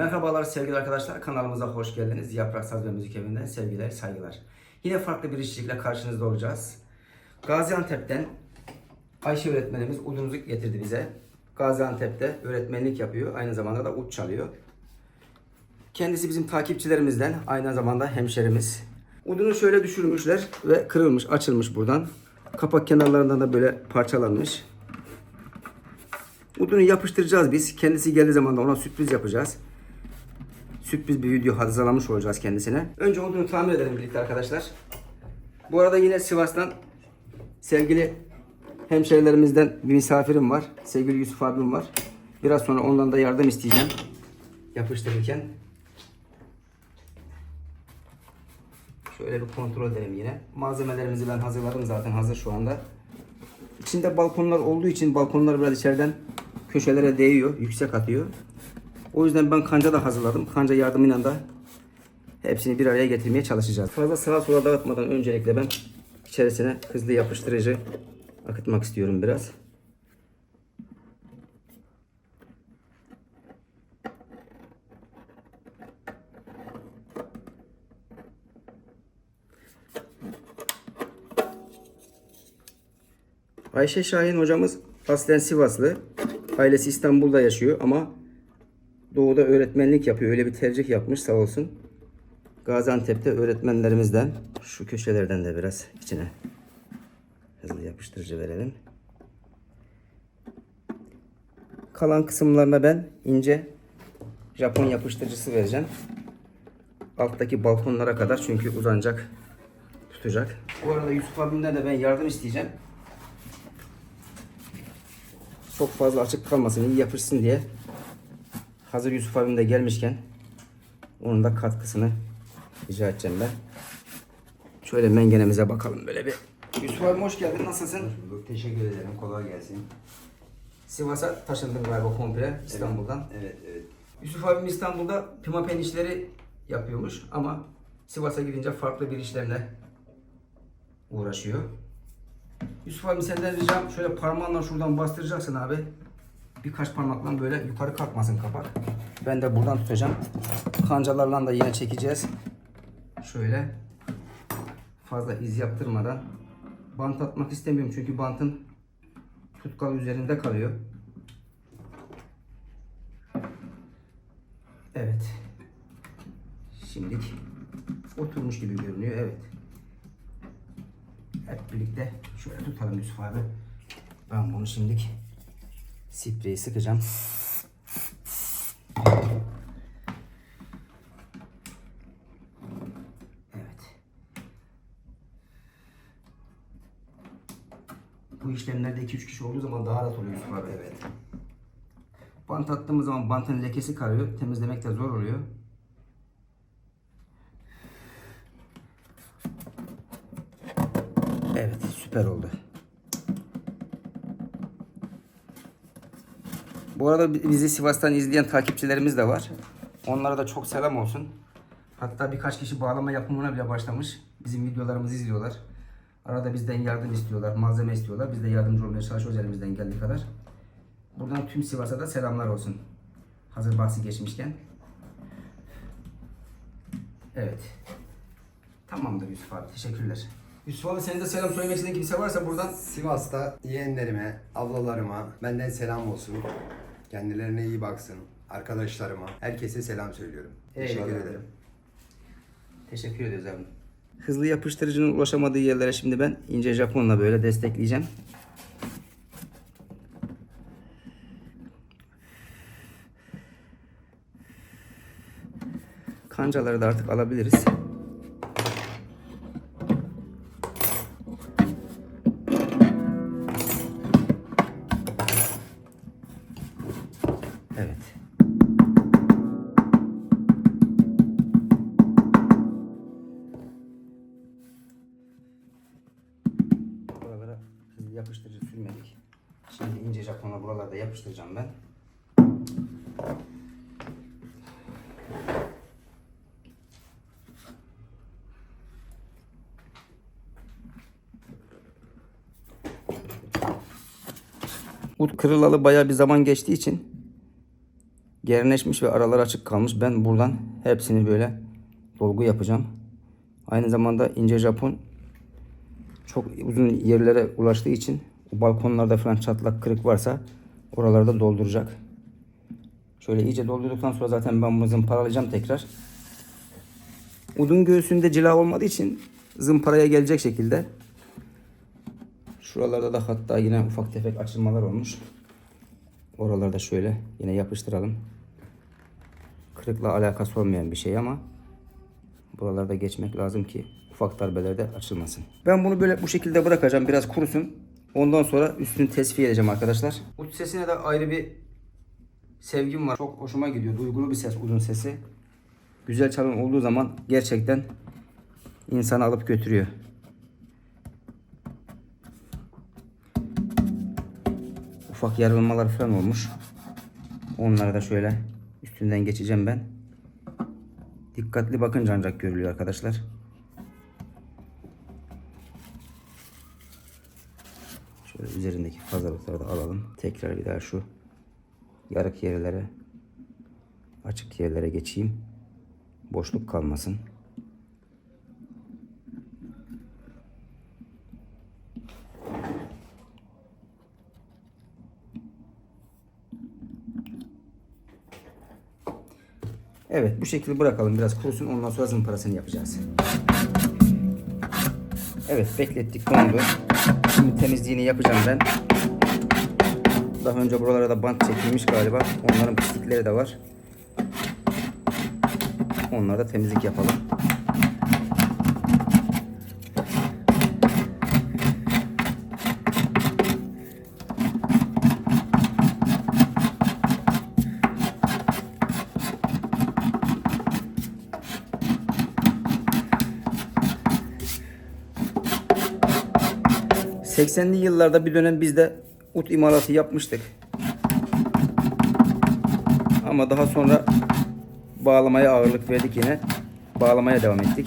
Merhabalar sevgili arkadaşlar kanalımıza hoş geldiniz. Yaprak Saz ve Müzik Evi'nden sevgiler, saygılar. Yine farklı bir işçilikle karşınızda olacağız. Gaziantep'ten Ayşe öğretmenimiz udunuzu getirdi bize. Gaziantep'te öğretmenlik yapıyor. Aynı zamanda da ut çalıyor. Kendisi bizim takipçilerimizden aynı zamanda hemşerimiz. Udunu şöyle düşürmüşler ve kırılmış, açılmış buradan. Kapak kenarlarından da böyle parçalanmış. Udunu yapıştıracağız biz. Kendisi geldiği zaman da ona sürpriz yapacağız. Sürpriz bir video hazırlamış olacağız kendisine. Önce udunu tamir edelim birlikte arkadaşlar. Bu arada yine Sivas'tan sevgili hemşerilerimizden bir misafirim var. Sevgili Yusuf abim var. Biraz sonra ondan da yardım isteyeceğim. Yapıştırırken. Şöyle bir kontrol edelim yine. Malzemelerimizi ben hazırladım zaten hazır şu anda. İçinde balkonlar olduğu için balkonlar biraz içeriden köşelere değiyor, yüksek atıyor. O yüzden ben kanca da hazırladım. Kanca yardımıyla da hepsini bir araya getirmeye çalışacağız. Fazla sağa sola dağıtmadan öncelikle ben içerisine hızlı yapıştırıcı akıtmak istiyorum biraz. Ayşe Şahin hocamız aslen Sivaslı. Ailesi İstanbul'da yaşıyor ama doğuda öğretmenlik yapıyor. Öyle bir tercih yapmış sağ olsun. Gaziantep'te öğretmenlerimizden şu köşelerden de biraz içine hızlı yapıştırıcı verelim. Kalan kısımlarına ben ince Japon yapıştırıcısı vereceğim. Alttaki balkonlara kadar çünkü uzanacak, tutacak. Bu arada Yusuf abimden de ben yardım isteyeceğim. Çok fazla açık kalmasın, iyi yapışsın diye. Hazır Yusuf abim de gelmişken onun da katkısını rica edeceğim ben. Şöyle mengenemize bakalım böyle bir. Yusuf abim hoş geldin. Nasılsın? bulduk. Teşekkür ederim. Kolay gelsin. Sivas'a taşındın galiba komple İstanbul'dan. Evet, evet. Yusuf abim İstanbul'da pimapen işleri yapıyormuş ama Sivas'a gidince farklı bir işlerle uğraşıyor. Yusuf abi senden ricam şöyle parmağınla şuradan bastıracaksın abi. Birkaç parmakla böyle yukarı kalkmasın kapak. Ben de buradan tutacağım. Kancalarla da yine çekeceğiz. Şöyle fazla iz yaptırmadan bant atmak istemiyorum çünkü bantın tutkal üzerinde kalıyor. Evet. Şimdilik oturmuş gibi görünüyor. Evet. Hep birlikte şöyle tutalım Yusuf abi. Ben bunu şimdilik spreyi sıkacağım. Evet. Bu işlemlerde 2-3 kişi olduğu zaman daha rahat oluyor Yusuf abi. Evet. Bant attığımız zaman bantın lekesi kalıyor. Temizlemek de zor oluyor. Evet süper oldu. Bu arada bizi Sivas'tan izleyen takipçilerimiz de var. Onlara da çok selam olsun. Hatta birkaç kişi bağlama yapımına bile başlamış. Bizim videolarımızı izliyorlar. Arada bizden yardım istiyorlar, malzeme istiyorlar. Biz de yardımcı olmaya çalışıyoruz elimizden geldiği kadar. Buradan tüm Sivas'a da selamlar olsun. Hazır bahsi geçmişken. Evet. Tamamdır Yusuf abi. Teşekkürler. Yusuf abi senin de selam söylemek istediğin kimse varsa buradan Sivas'ta yeğenlerime, ablalarıma benden selam olsun. Kendilerine iyi baksın. Arkadaşlarıma, herkese selam söylüyorum. Teşekkür Eyvallah. ederim. Teşekkür ediyoruz abi. Hızlı yapıştırıcının ulaşamadığı yerlere şimdi ben ince Japonla böyle destekleyeceğim. Kancaları da artık alabiliriz. Evet. Buralara yapıştırıcı sürmedik. Şimdi ince Japonla buralarda yapıştıracağım ben. Ut kırılalı bayağı bir zaman geçtiği için Gerileşmiş ve aralar açık kalmış. Ben buradan hepsini böyle dolgu yapacağım. Aynı zamanda ince Japon çok uzun yerlere ulaştığı için balkonlarda falan çatlak kırık varsa oralarda dolduracak. Şöyle iyice doldurduktan sonra zaten ben bunu zımparalayacağım tekrar. Udun göğsünde cila olmadığı için zımparaya gelecek şekilde. Şuralarda da hatta yine ufak tefek açılmalar olmuş. Oralarda şöyle yine yapıştıralım. Kırıkla alakası olmayan bir şey ama buralarda geçmek lazım ki ufak darbelerde açılmasın. Ben bunu böyle bu şekilde bırakacağım. Biraz kurusun. Ondan sonra üstünü tesviye edeceğim arkadaşlar. Ut sesine de ayrı bir sevgim var. Çok hoşuma gidiyor. Duygulu bir ses, uzun sesi. Güzel çalın olduğu zaman gerçekten insanı alıp götürüyor. Ufak yarılmalar falan olmuş. Onları da şöyle üstünden geçeceğim ben. Dikkatli bakınca ancak görülüyor arkadaşlar. Şöyle üzerindeki fazlalıkları da alalım. Tekrar bir daha şu yarık yerlere açık yerlere geçeyim. Boşluk kalmasın. Evet bu şekilde bırakalım biraz kurusun ondan sonra zımparasını yapacağız. Evet beklettik dondu. Şimdi temizliğini yapacağım ben. Daha önce buralara da bant çekilmiş galiba. Onların pislikleri de var. Onlara da temizlik yapalım. ...80'li yıllarda bir dönem biz de ut imalatı yapmıştık. Ama daha sonra bağlamaya ağırlık verdik yine. Bağlamaya devam ettik.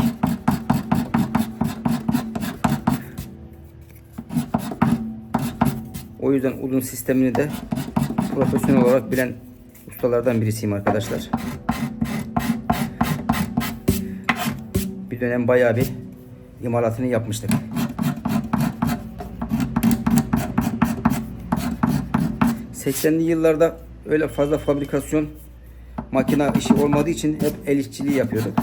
O yüzden udun sistemini de profesyonel olarak bilen ustalardan birisiyim arkadaşlar. Bir dönem bayağı bir imalatını yapmıştık. ...80'li yıllarda öyle fazla fabrikasyon makine işi olmadığı için hep el işçiliği yapıyorduk.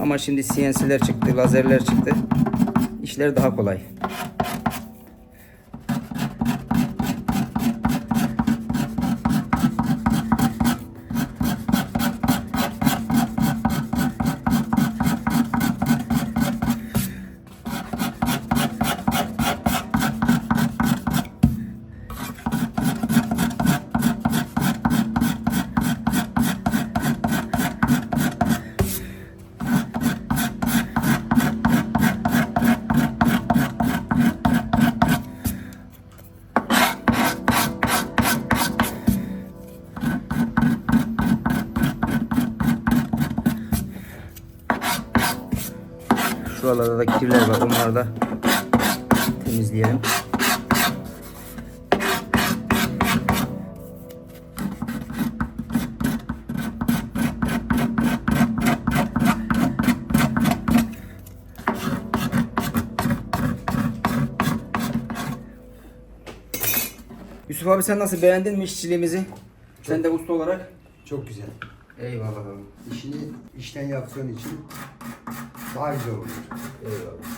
Ama şimdi CNC'ler çıktı, lazerler çıktı. İşler daha kolay. Şuralarda da kirler var. Onları da temizleyelim. Yusuf abi sen nasıl beğendin mi işçiliğimizi? Sen de usta olarak. Çok güzel. Eyvallah abi. İşini işten yaptığın için daha güzel. Eyvallah.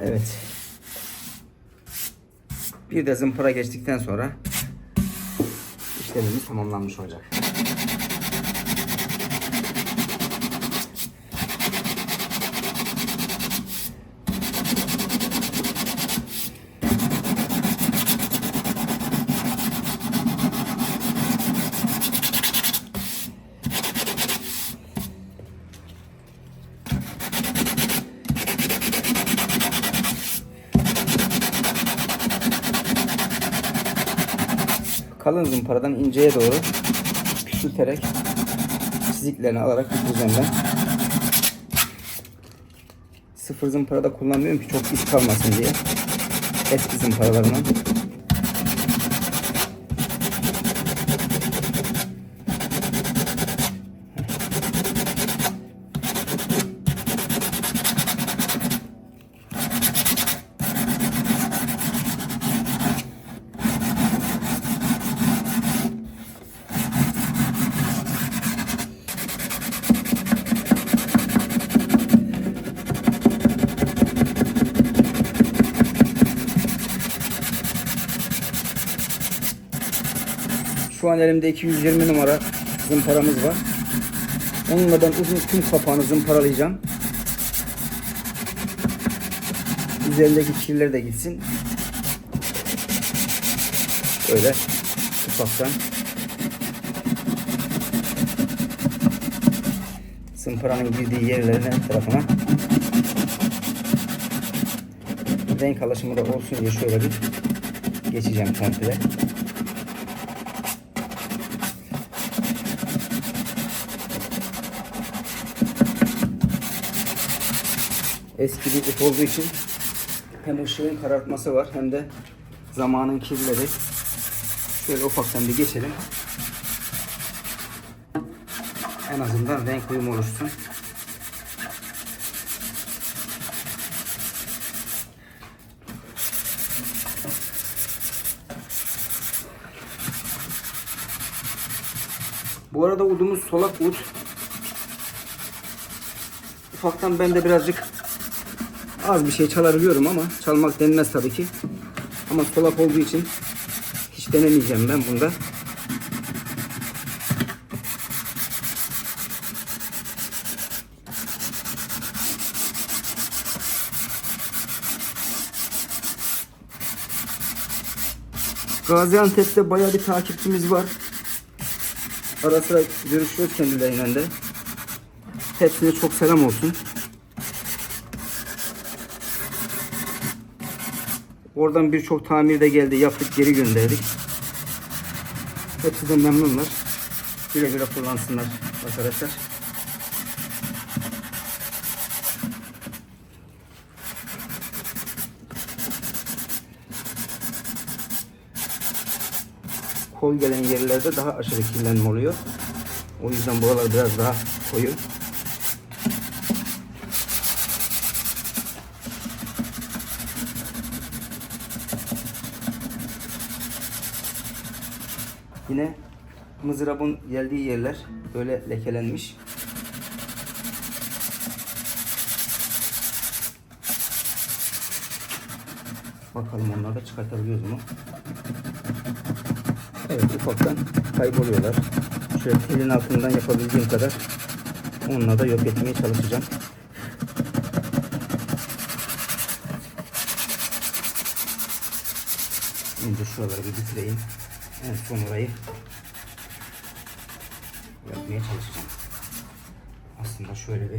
Evet. Bir de zımpara geçtikten sonra işlemimiz tamamlanmış olacak. Kalın zımparadan inceye doğru küçülterek çiziklerini alarak ben. Sıfır zımpara da kullanmıyorum ki çok iz kalmasın diye. Eski zımparalarından. Şu an elimde 220 numara zımparamız var. Onunla ben uzun tüm kapağını zımparalayacağım. Üzerindeki kirler de gitsin. Öyle ufaktan. Zımparanın girdiği yerlerin her tarafına renk alışımı da olsun diye şöyle bir geçeceğim komple. Eski bir ip olduğu için hem ışığın karartması var hem de zamanın kirleri. Şöyle ufaktan bir geçelim. En azından renk uyumu oluşsun. Bu arada udumuz solak ud. Ufaktan ben de birazcık az bir şey çalabiliyorum ama çalmak denmez tabii ki. Ama solak olduğu için hiç denemeyeceğim ben bunda. Gaziantep'te bayağı bir takipçimiz var. Ara sıra görüşüyoruz kendileriyle de. Hepsine çok selam olsun. Oradan birçok tamir de geldi. Yaptık geri gönderdik. Hepsi de memnunlar. Güle güle kullansınlar arkadaşlar. Koyu gelen yerlerde daha aşırı kirlenme oluyor. O yüzden buralar biraz daha koyu. Yine mızrabın geldiği yerler böyle lekelenmiş. Bakalım onları da çıkartabiliyoruz mu? Evet ufaktan kayboluyorlar. Şöyle elin altından yapabildiğim kadar onunla da yok etmeye çalışacağım. Önce şuraları bir bitireyim. En son orayı yapmaya çalışacağım. Aslında şöyle bir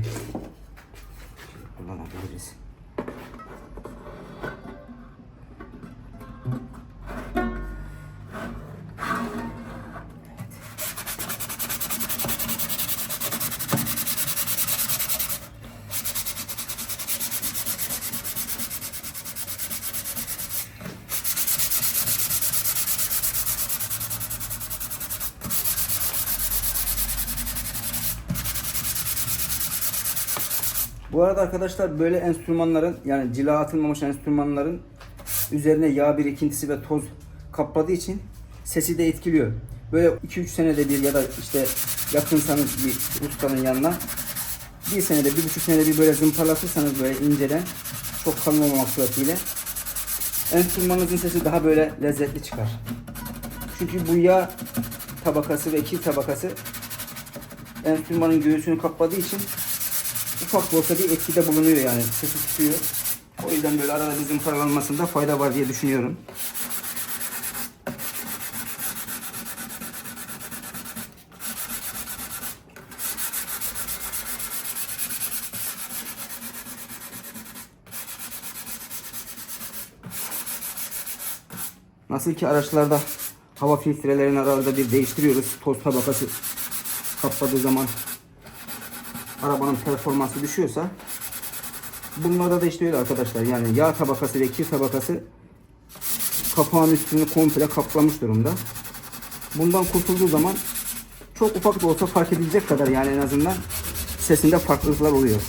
Bu arada arkadaşlar böyle enstrümanların yani cila atılmamış enstrümanların üzerine yağ birikintisi ve toz kapladığı için sesi de etkiliyor. Böyle 2-3 senede bir ya da işte yakınsanız bir ustanın yanına bir senede, bir buçuk senede bir böyle zımparalatırsanız böyle inceden çok kalın olmamak suretiyle enstrümanınızın sesi daha böyle lezzetli çıkar. Çünkü bu yağ tabakası ve kir tabakası enstrümanın göğsünü kapladığı için ufak da olsa bir etkide bulunuyor yani. Sesi tutuyor. O yüzden böyle arada bir zımparalanmasında fayda var diye düşünüyorum. Nasıl ki araçlarda hava filtrelerini arada bir değiştiriyoruz. Toz tabakası kapladığı zaman arabanın performansı düşüyorsa bunlarda da işte öyle arkadaşlar. Yani yağ tabakası ve kir tabakası kapağın üstünü komple kaplamış durumda. Bundan kurtulduğu zaman çok ufak da olsa fark edilecek kadar yani en azından sesinde farklılıklar oluyor.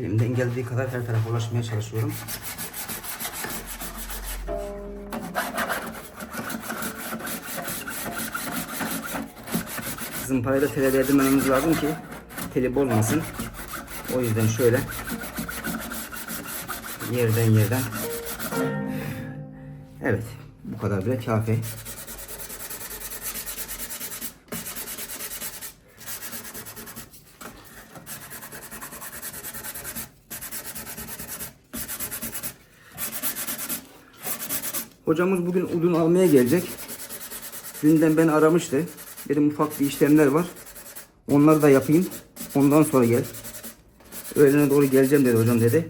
Elimden geldiği kadar her tarafa ulaşmaya çalışıyorum. Zımparayla tele değdirmemiz lazım ki teli bozmasın. O yüzden şöyle yerden yerden Evet bu kadar bile kafi. Hocamız bugün udun almaya gelecek. Dünden beni aramıştı. Dedim ufak bir işlemler var. Onları da yapayım. Ondan sonra gel. Öğlene doğru geleceğim dedi hocam dedi.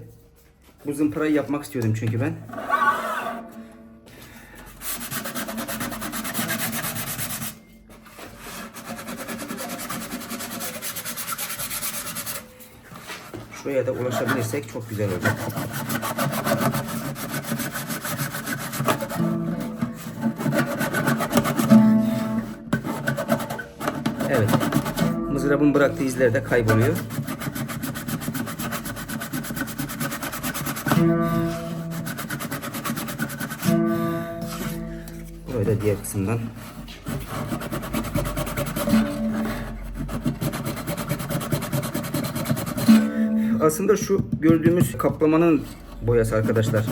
Bu zımparayı yapmak istiyordum çünkü ben. Şuraya da ulaşabilirsek çok güzel olacak. Mızrabın bıraktığı izler de kayboluyor. Da diğer kısımdan. Aslında şu gördüğümüz kaplamanın boyası arkadaşlar.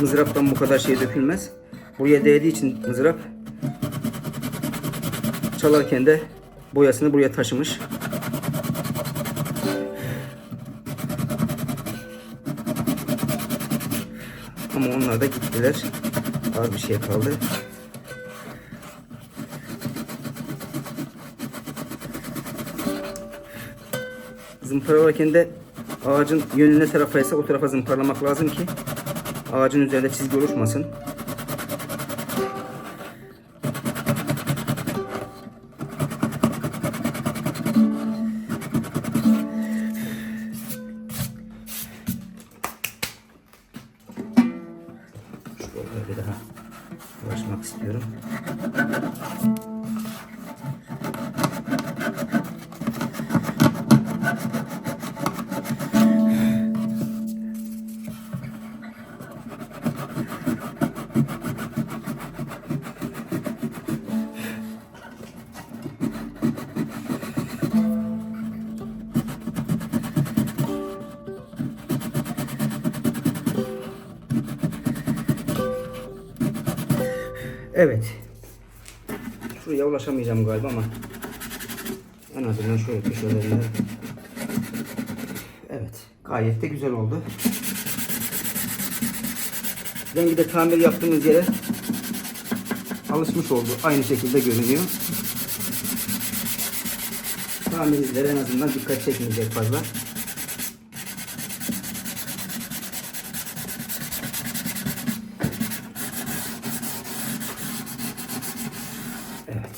Mızraptan bu kadar şey dökülmez. Buraya değdiği için mızrap çalarken de boyasını buraya taşımış. Ama onlar da gittiler. Az bir şey kaldı. Zımparalarken de ağacın yönü ne tarafa ise o tarafa zımparalamak lazım ki ağacın üzerinde çizgi oluşmasın. Bir daha uğraşmak istiyorum. Evet. Şuraya ulaşamayacağım galiba ama en azından şöyle köşelerinde. Evet. Gayet de güzel oldu. Rengi de tamir yaptığımız yere alışmış oldu. Aynı şekilde görünüyor. Tamir izleri en azından dikkat çekmeyecek fazla. Evet.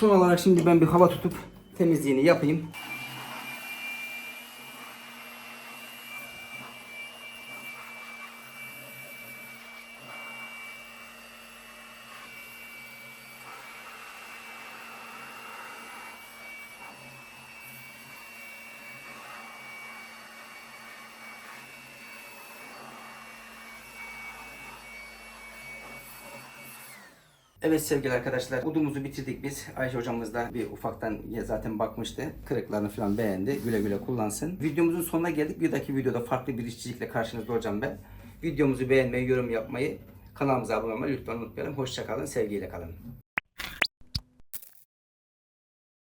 Son olarak şimdi ben bir hava tutup temizliğini yapayım. Evet sevgili arkadaşlar, udumuzu bitirdik biz. Ayşe hocamız da bir ufaktan zaten bakmıştı. Kırıklarını falan beğendi. Güle güle kullansın. Videomuzun sonuna geldik. Bir dahaki videoda farklı bir işçilikle karşınızda olacağım ben. Videomuzu beğenmeyi, yorum yapmayı, kanalımıza abone olmayı lütfen unutmayalım. Hoşçakalın, sevgiyle kalın.